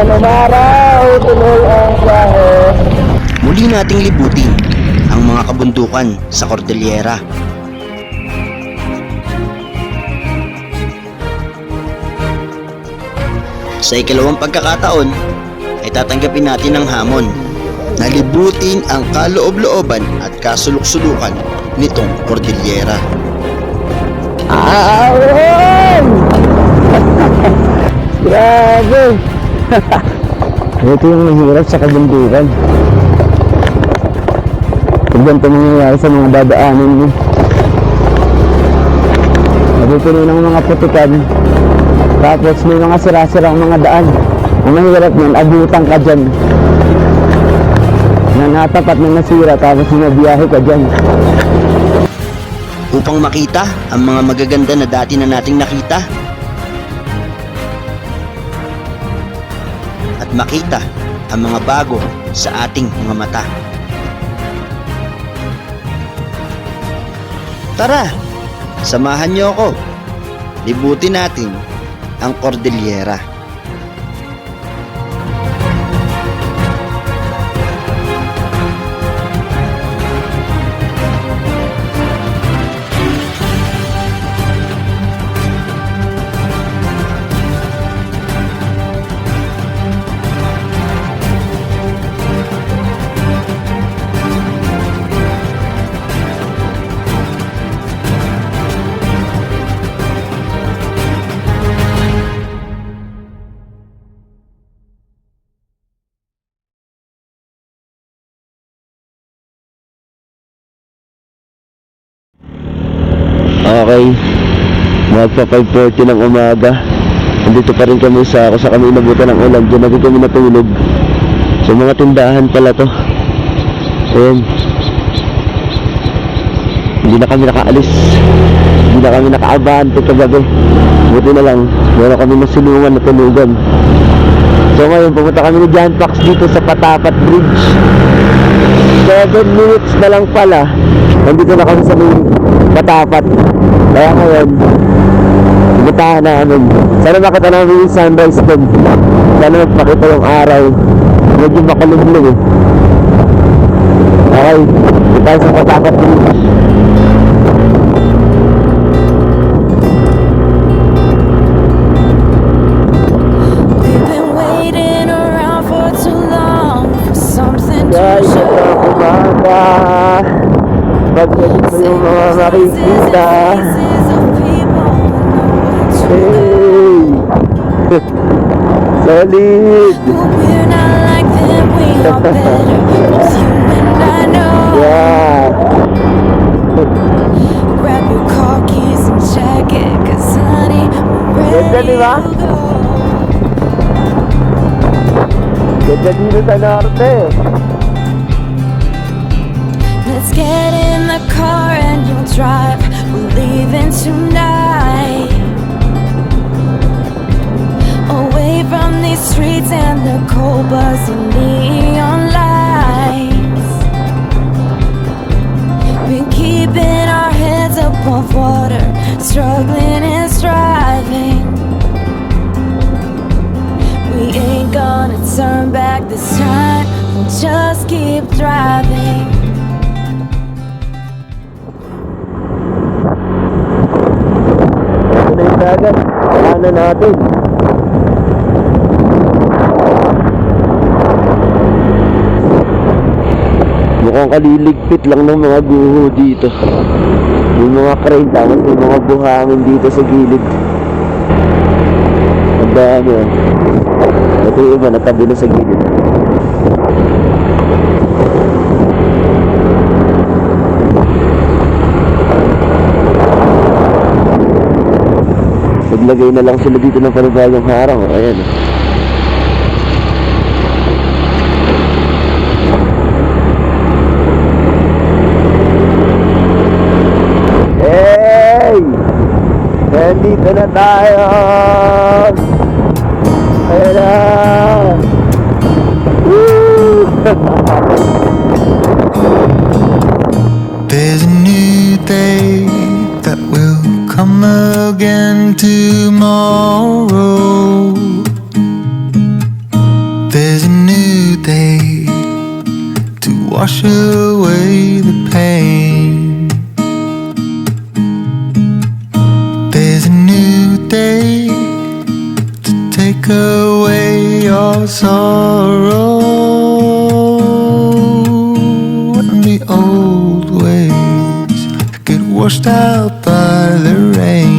Umulan umaraw, tuloy ang biyahe. Muli nating libutin ang mga kabundukan sa Cordillera. Sa ikalawang pagkakataon ay tatanggapin natin ang hamon na libutin ang kaloob-looban at kasuluk-sulukan nitong Cordillera. Ahon! Grabe! Ito yung mahirap sa kabundukan. Tignan ito nangyayari sa mga dadaanan mo. Napupuno ng mga putikan. Tapos may mga sira-sirang mga daan. Ang mahirap nun, abutan ka dyan. Na natapat na nasira tapos nabiyahe ka dyan. upang makita ang mga magaganda na dati na nating nakita makita ang mga bago sa ating mga mata. Tara, samahan niyo ako. Libutin natin ang Cordillera. Okay. Magpa 5.40 ng umaga. Nandito pa rin kami sa ako sa kami inabutan ng ulan. Diyan na din kami natulog. Sa mga tindahan pala to. Ayan. Hindi na kami nakaalis. Hindi na kami nakaabante kagabi. Buti na lang. Meron kami masulungan na tulugan. So ngayon, pumunta kami ni John Pax dito sa Patapat Bridge. 7 minutes na lang pala. Nandito na kami sa may Patapat. Kaya ngayon, Puntahan namin. Sana makita namin yung sunrise doon. Sana magpakita yung araw. Medyo makulumlum eh. Okay, dito tayo sa Patapat Beach. Jacket, cause honey, we're Ganda, ready di ba? to go. Ganda dito sa norte. Let's get in the car and you'll drive. We're leaving tonight. Away from these streets and the cold buzzing neon lights. Been keeping our heads above water, struggling and striving. We ain't gonna turn back this time. We'll just keep driving. Ano natin? Mukhang kaliligpit lang ng mga guho dito. Yung mga crane, tapos may mga buhangin dito sa gilid. Ang dami oh. Ito yung iba, natabi na sa gilid. Naglagay na lang sila dito ng panibagong harang. Ayan. Hey! Nandito na tayo! Ayan na! away the pain. There's a new day to take away your sorrow. The old ways get washed out by the rain.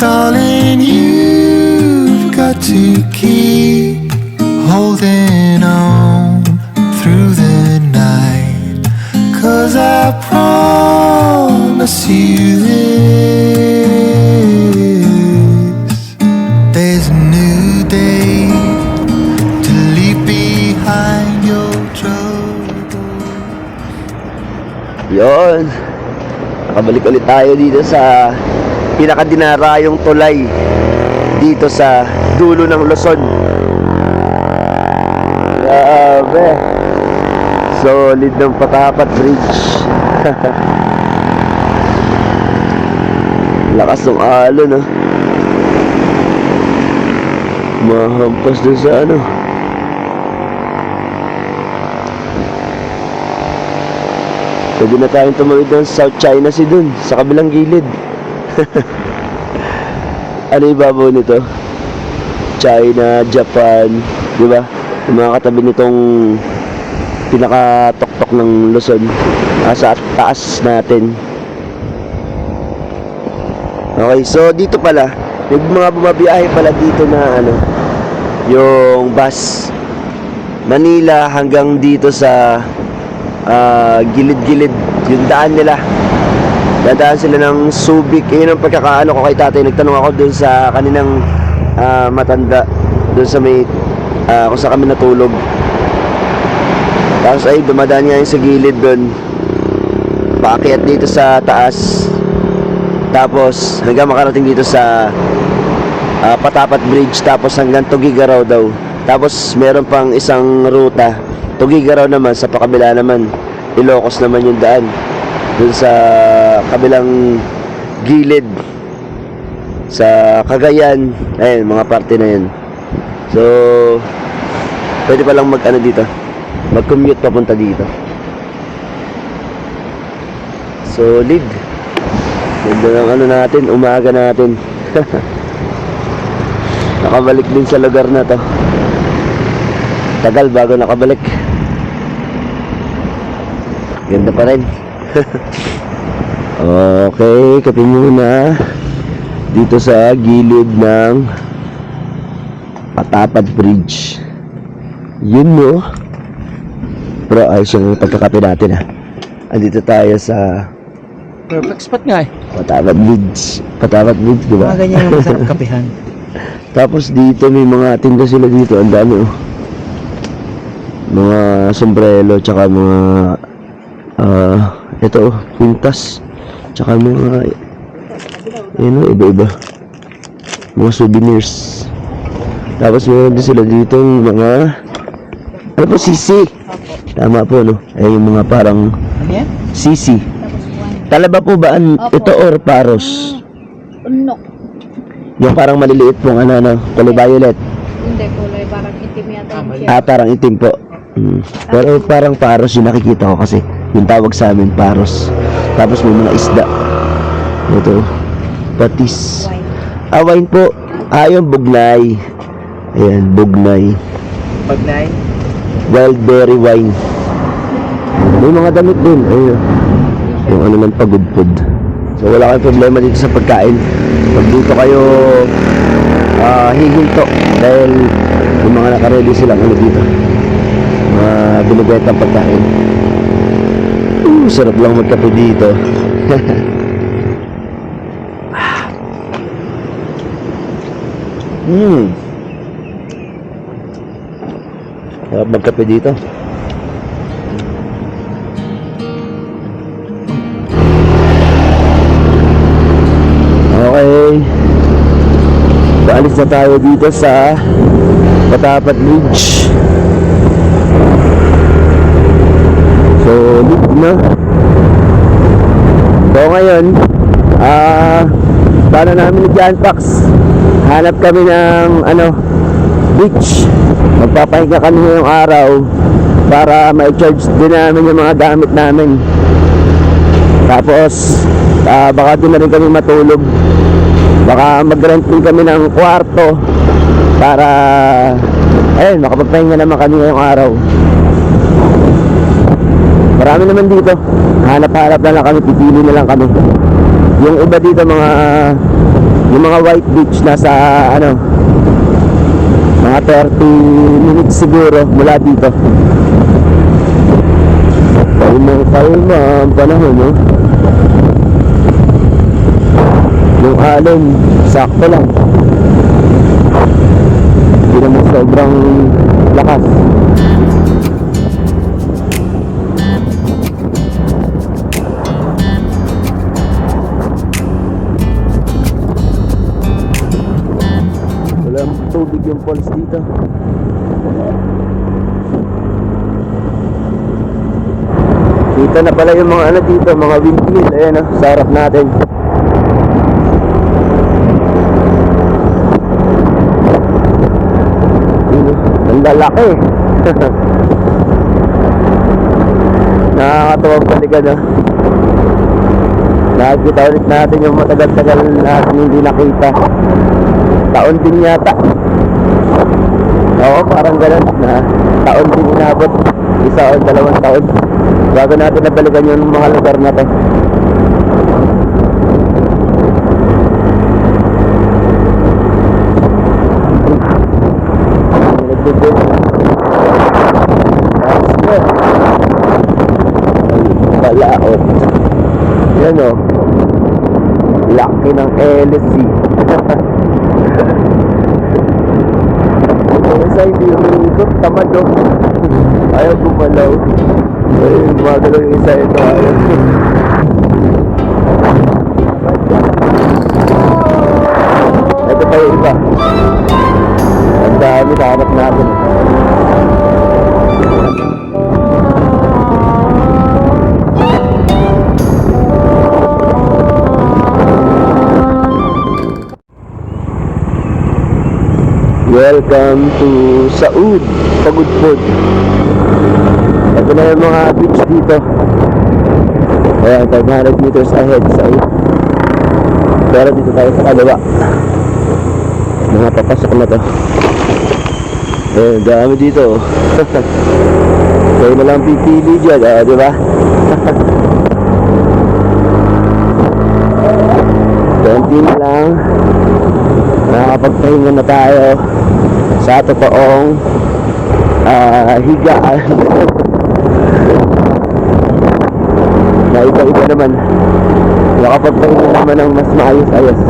darling, you've got to promise you this There's a new day to leave behind your trouble. Yon. Nakabalik ulit tayo dito sa pinakadinarayong tulay dito sa dulo ng Luzon. Grabe. Solid ng Patapat Bridge. Lakas ng alon, no? Mahampas dun sa ano. Pwede na tayong tumawid ng South China Sea dun, sa kabilang gilid. ano ibabaw nito? China, Japan, di ba? Yung mga katabi nitong pinakatoktok ng Luzon. Ah, sa taas natin. Okay, so dito pala, may mga bumabiyahe pala dito na ano, yung bus. Manila hanggang dito sa ah, gilid-gilid yung daan nila. Dadaan sila ng Subic. Yun ang pagkakaano ko kay tatay. Nagtanong ako dun sa kaninang ah, matanda dun sa may ah, kung saan kami natulog. Tapos ay dumadaan nga yung sa gilid dun. Paakyat dito sa taas tapos hanggang makarating dito sa ah, Patapat Bridge tapos hanggang Tugigaraw daw. Tapos meron pang isang ruta. Tugigaraw naman sa pakabila naman. Ilocos naman yung daan. Dun sa kabilang gilid. Sa Cagayan. Ayun mga parte na yun. So pwede pa lang mag ano dito. Mag commute papunta dito. Solid ganda ng ano natin umaga natin. Nakabalik din sa lugar na to. Tagal bago nakabalik. Ganda pa rin. Okay kape muna. Dito sa gilid ng Patapad Bridge. Yun no? Pero ayos yung pagkakape natin ha? Andito tayo sa Perfect spot nga eh. Patapad Bridge Patapad Bridge diba? Mga ganyan yung masarap kapihan. Tapos dito may mga tinda sila dito, ang dami oh. Mga sombrero tsaka mga ah ito oh, pintas tsaka mga ano iba-iba. Mga souvenirs. Tapos meron din sila dito mga ano po sisi. Tama po no. Ay yung mga parang Ano yan? sisi. Talaba po ba an, Opo. ito or paros? Unok. Yung parang maliliit pong ano, ano, kulay violet. Hindi, kulay parang itim yata yung siya. Ah, parang itim po. Mm. Pero parang paros yung nakikita ko kasi. Yung tawag sa amin, paros. Tapos may mga isda. Ito. Patis. Wine. Ah, wine po. Ah, yung bugnay. Ayan, bugnay. Nine. Wild berry wine. May mga damit din. Ayun. Yung ano ng pagudpod. So wala kayong problema dito sa pagkain. Pag dito kayo ah hihinto dahil yung mga nakaredy silang ano dito. Mga binibetang pagkain. Uh, sarap lang magkape dito. Hmm. Sarap magkape dito. Paalis na tayo dito sa Patapat Bridge. So, lit na. So, ngayon, ah, paano namin Pax? Hanap kami ng, ano, beach. Magpapahinga kami ngayong araw para ma-charge din namin yung mga gamit namin. Tapos, ah, baka doon na rin kami matulog. Baka mag-rent din kami ng kwarto para, ayun, makapagpahinga naman kami ngayong araw. Marami naman dito. Hanap-hanap na lang kami, pipili na lang kami. Yung iba dito mga yung mga white beach nasa ano mga 30 minutes siguro mula dito. Kalma, kalma ang panahon, no? Yung alon, sakto lang. Hindi naman sobrang lakas. Walang tubig yung falls dito. Dito na pala yung mga ano dito, mga windmill. Ayan o, sa harap natin. Yun, oh, Ang lalaki. Nakakatuwang balikan o. Nakikita ulit natin yung matagal-tagal natin hindi nakita. Taon din yata. Oo, parang ganun na taon din inabot. Isa o dalawang taon. Bago natin nabalikan yung mga lugar na to. Balaot. Yan o. Laki ng. Yung isa hindi umikot, tamad o. Ayaw gumalaw. Ay, gumagalaw yung isa ito. Ayaw. Ito pa yung iba. Ang dami nahanap natin. Welcome to Saud, Pagod Food. Ito na yung mga beach dito. Ayan, 500 meters ahead Saud. Pero dito tayo sa kaliwa. Mga papasok na to. Eh, dami dito. Kayo na lang pipili dyan, ah, di ba? Konti na lang nakakapagpahinga na tayo sa totoong ah, higaan. Na iba-iba naman. Nakapagpahinga naman ng mas maayos-ayos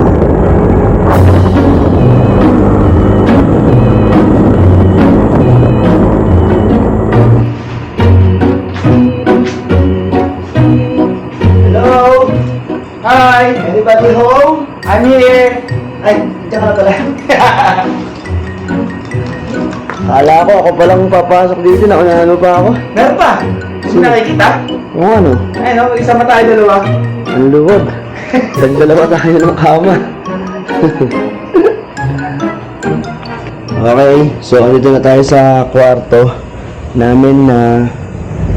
Kala ko ako palang papasok dito na ano pa ako Meron pa? Hindi mo nakikita? kung ano Ayun o, isama tayo dalawa. ang luwag Nagdalawa tayo ng kama Okay, so andito na tayo sa kwarto namin na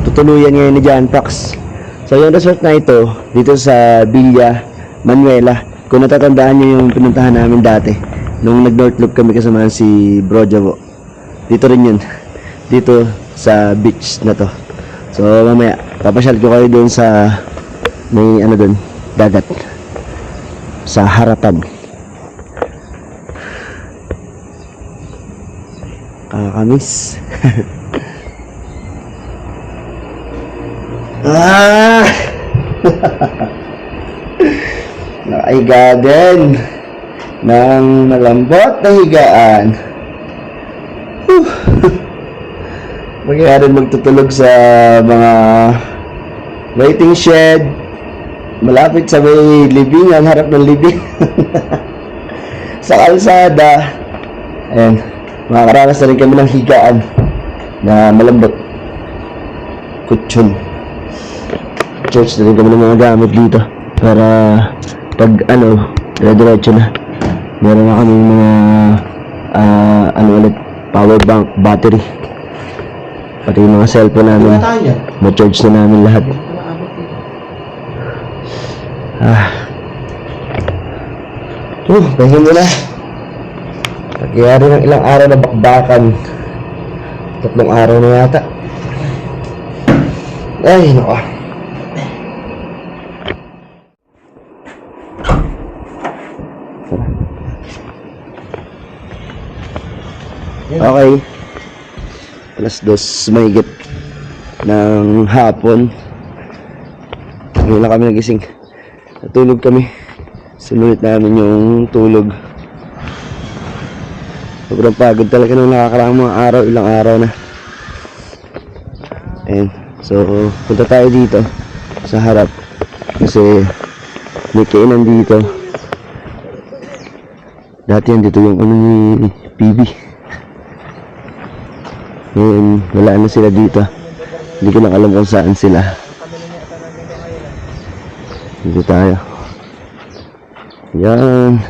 tutuluyan ngayon ni John Pax. So yung resort na ito, dito sa Villa Manuela. Kung natatandaan niyo yung pinuntahan namin dati, nung nag-North Loop kami kasama si Bro Javo. Dito rin yun. Dito sa beach na to. So mamaya, papasyal ko kayo doon sa may ano doon, dagat. Sa harapan. Kakamiss. ah! Nakahiga din ng malambot na higaan. Magyari magtutulog sa mga waiting shed malapit sa may libingan, harap ng libing. sa kalsada. Ayan, makakaranas na rin kami ng higaan na malambot. Kutsyon. Church na rin kami ng mga gamit dito para pag ano, dire-diretso na. Meron na kami mga ah, ano ulit, power bank, battery. Pati yung mga cellphone namin, tayo. ma-charge na namin lahat. Ah. Uh, pahinga muna. Nagyari ng ilang araw na bakbakan. Tatlong araw na yata. Ay, nako. Okay. Alas dos mahigit ng hapon. Ngayon lang kami nagising. Natulog kami. Sinulit namin yung tulog. Sobrang pagod talaga nung nakakaraang mga araw, ilang araw na. Ayan. So, punta tayo dito sa harap. Kasi may kainan dito. Dati yan dito yung ano ni PB. Ngayon, wala na sila dito. Hindi ko lang alam kung saan sila. Dito tayo. Yan.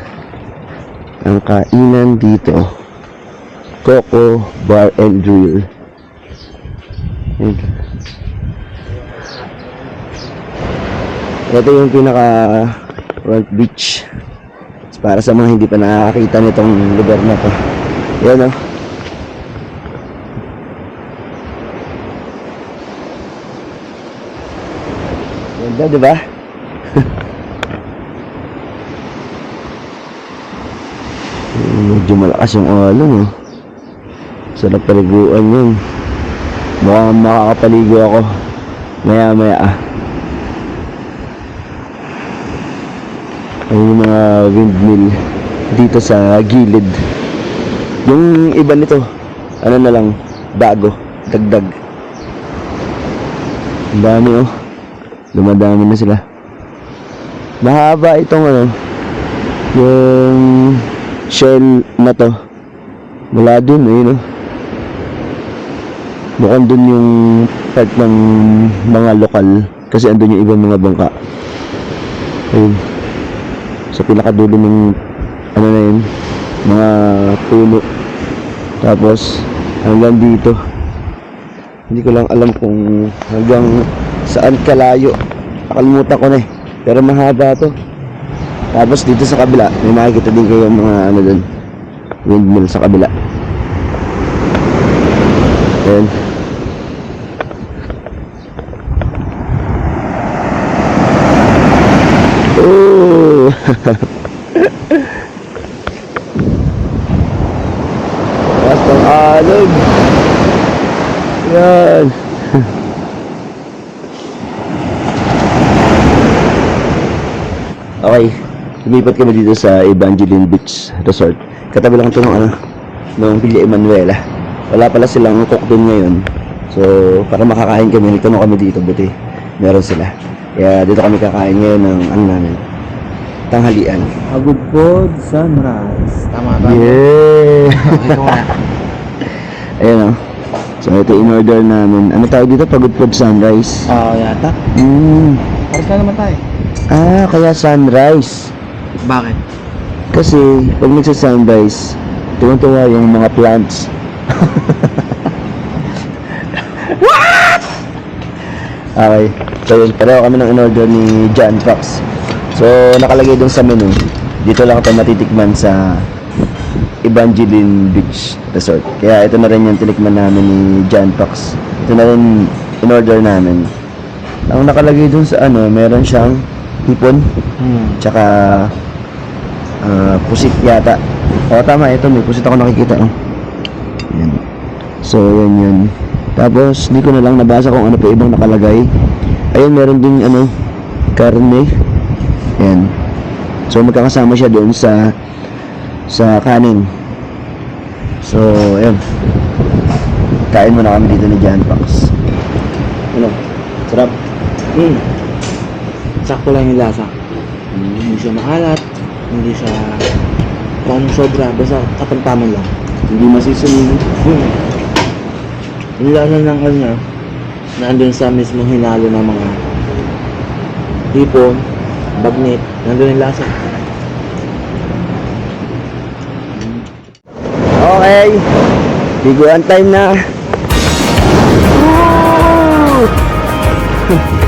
Ang kainan dito. Coco Bar and Grill. Ito yung pinaka front beach. Para sa mga hindi pa nakakita nitong lugar na to. Yan o. Ganda, di ba? Medyo malakas yung alon, oh. Sarap paliguan yun. Mukhang makakapaligo ako. Maya maya ah. Ayun yung mga windmill dito sa gilid. Yung iba nito, ano na lang, bago, dagdag. Ang dami oh. Dumadami na sila. Mahaba itong ano, yung shell na to. Mula dun, ayun oh. Mukhang dun yung part ng mga lokal. Kasi andun yung ibang mga bangka. Ayun. Sa pinakadulo ng ano na yun, mga puno. Tapos hanggang dito. Hindi ko lang alam kung hanggang saan kalayo. Nakalimutan ko na eh. Pero mahaba to. Tapos dito sa kabila, may nakikita din kayo mga ano dun. Windmill sa kabila. Ayan. Oh! Basta alog. Yan. okay. Lumipat kami dito sa Evangeline Beach Resort. Katabi lang ito ng ano, ng Villa Emanuela. Wala pala silang cook doon ngayon. So, para makakain kami, nagtanong kami dito, buti meron sila. Kaya dito kami kakain ngayon ng ano namin, tanghalian. Po, sunrise. Tama ba? Yeah! Ayan o. So, ito in-order namin. Ano tawag dito? Pagod Food Sunrise. Oo, yata. Mm. Pares na naman tayo. Ah, kaya sunrise. Bakit? Kasi, pag nagsa-sunrise, tuwang-tuwa yung mga plants. What? Okay. So, yun. Pero kami ng in-order ni John Fox. So, nakalagay dun sa menu. Dito lang ito matitikman sa Evangeline Beach Resort. Kaya ito na rin yung tinikman namin ni John Fox. Ito na rin in-order namin. Ang nakalagay dun sa ano, meron siyang hipon, Hmm. tsaka ah, pusit yata. O tama, ito may pusit ako nakikita. Oh. Yan. So, yan yun. Tapos, di ko na lang nabasa kung ano pa ibang nakalagay. Ayun, meron din ano, karne. Yan. So, magkakasama siya doon sa sa kanin. So, ayun. Kain muna kami dito ni Pax. Ano? Sarap. Hmm. Sakto lang yung lasa. Hindi siya maalat. Hindi siya parang sobra. Basta katamtaman lang. Hindi masisunod. Hmm. Yung lasa ng kanya, nandun sa mismo hinalo ng mga hipon, bagnet, nandun yung lasa. Okay. Biguan time na. Woo!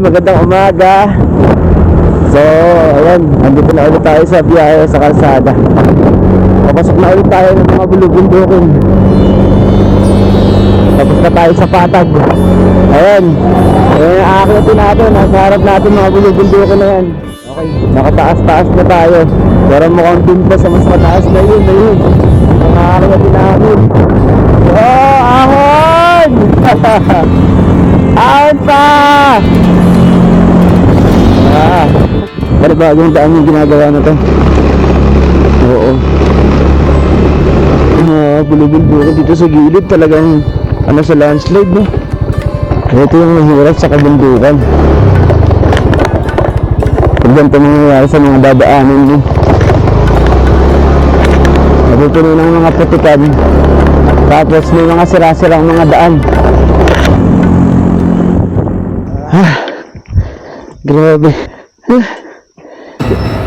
magandang umaga. So, ayan, andito na ulit tayo sa biyahe sa kalsada. Papasok na ulit tayo ng mga bulubundukin. Tapos na tayo sa patag. Ayan, ayan ang aaklatin natin. Nasa harap natin mga bulubundukin na yan. Okay, nakataas-taas na tayo. Pero mukhang pa sa mas mataas na yun. Ayun, ang aaklatin natin. Oh, ahon! ahon pa! Ah, pero bagong daan yung ginagawa na to. Oo. Ah, bulubulbukan dito sa gilid talagang ano sa landslide no. Ito yung mahirap sa kabundukan. Pag ganito nangyayari sa mga dadaanan mo. Napupuno ng mga putikan. Tapos may mga sira-sirang mga daan. Ah, grabe. Ugh.